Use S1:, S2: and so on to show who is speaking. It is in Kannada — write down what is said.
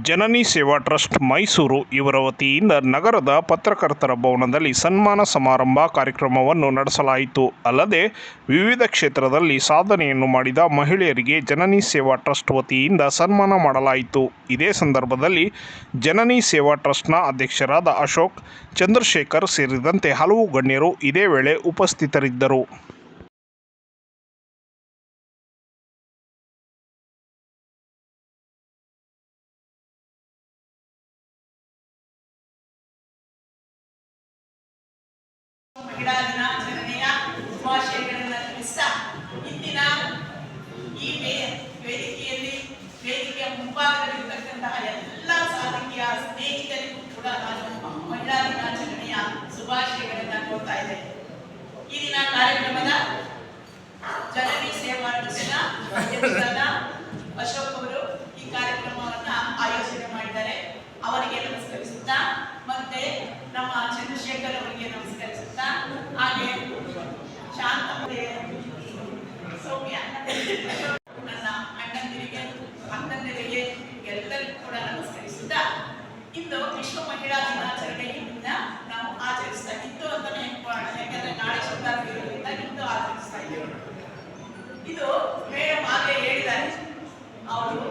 S1: ಜನನಿ ಸೇವಾ ಟ್ರಸ್ಟ್ ಮೈಸೂರು ಇವರ ವತಿಯಿಂದ ನಗರದ ಪತ್ರಕರ್ತರ ಭವನದಲ್ಲಿ ಸನ್ಮಾನ ಸಮಾರಂಭ ಕಾರ್ಯಕ್ರಮವನ್ನು ನಡೆಸಲಾಯಿತು. ಅಲ್ಲದೆ ವಿವಿಧ ಕ್ಷೇತ್ರದಲ್ಲಿ ಸಾಧನೆಯನ್ನು ಮಾಡಿದ ಮಹಿಳೆಯರಿಗೆ ಜನನಿ ಸೇವಾ ಟ್ರಸ್ಟ್ ವತಿಯಿಂದ ಸನ್ಮಾನ ಮಾಡಲಾಯಿತು. ಇದೇ ಸಂದರ್ಭದಲ್ಲಿ ಜನನಿ ಸೇವಾ ಟ್ರಸ್ಟ್ನ ಅಧ್ಯಕ್ಷರಾದ ಅಶೋಕ್, ಚಂದ್ರಶೇಖರ್ ಸೇರಿದಂತೆ ಹಲವು ಗಣ್ಯರು ಇದೇ ವೇಳೆ ಉಪಸ್ಥಿತರಿದ್ದರು.
S2: ಮಹಿಳಾ ದಿನಾಚರಣೆಯ ಶುಭಾಶಯಗಳನ್ನು ತಿಳಿಸ್ತಾ ಇಂದಿನ ಈ ವೇದಿಕೆಯಲ್ಲಿ ವೇದಿಕೆಯ ಮುಂಭಾಗದಲ್ಲಿ ಮುಂಭಾಗದಲ್ಲಿರ್ತಕ್ಕಂತಹ ಎಲ್ಲ ಸಾಧಕಿಯ ಸ್ನೇಹಿತರಿಗೂ ಕೂಡ ನಾನು ಮಹಿಳಾ ದಿನಾಚರಣೆಯ ಶುಭಾಶಯಗಳನ್ನು ಕೋರ್ತಾ ಇದ್ದೇನೆ. ಈ ದಿನ ಕಾರ್ಯಕ್ರಮದ ಜನನಿ ಸೇವಾ ಟ್ರಸ್ಟ್ನ ಅಧ್ಯಕ್ಷರಾದ ಅಶೋಕ್ ಅವರು ಈ ಕಾರ್ಯಕ್ರಮವನ್ನ ಆಯೋಜನೆ ಮಾಡಿದ್ದಾರೆ. ಅವರಿಗೆ ನಮಸ್ಕರಿಸುತ್ತಾ ಮತ್ತೆ ನಮ್ಮ ಚಂದ್ರಶೇಖರ್ ಅವರಿಗೆ ನನ್ನ ಅಣ್ಣಂದಿರಿಗೆ, ಅಕ್ಕಂದಿರಿಗೆ ಎಲ್ಲರಿಗೂ ಕೂಡ ನಮಸ್ಕರಿಸಿದ ಇಂದು ವಿಶ್ವ ಮಹಿಳಾ ದಿನಾಚರಣೆ ದಿನ ನಾವು ಆಚರಿಸ್ತಾ ಇಂದು ಅಂತ ಯಾಕಂದ್ರೆ ನಾಳೆ ಶತಾಬ್ದಿ ಇರೋದ್ರಿಂದ ಇಂದು ಆಚರಿಸ್ತಾ ಇದ್ದೇವೆ. ಇದು ಮೇಡಮ್ ಆಗಲೇ ಹೇಳಿದ್ದಾರೆ. ಅವರು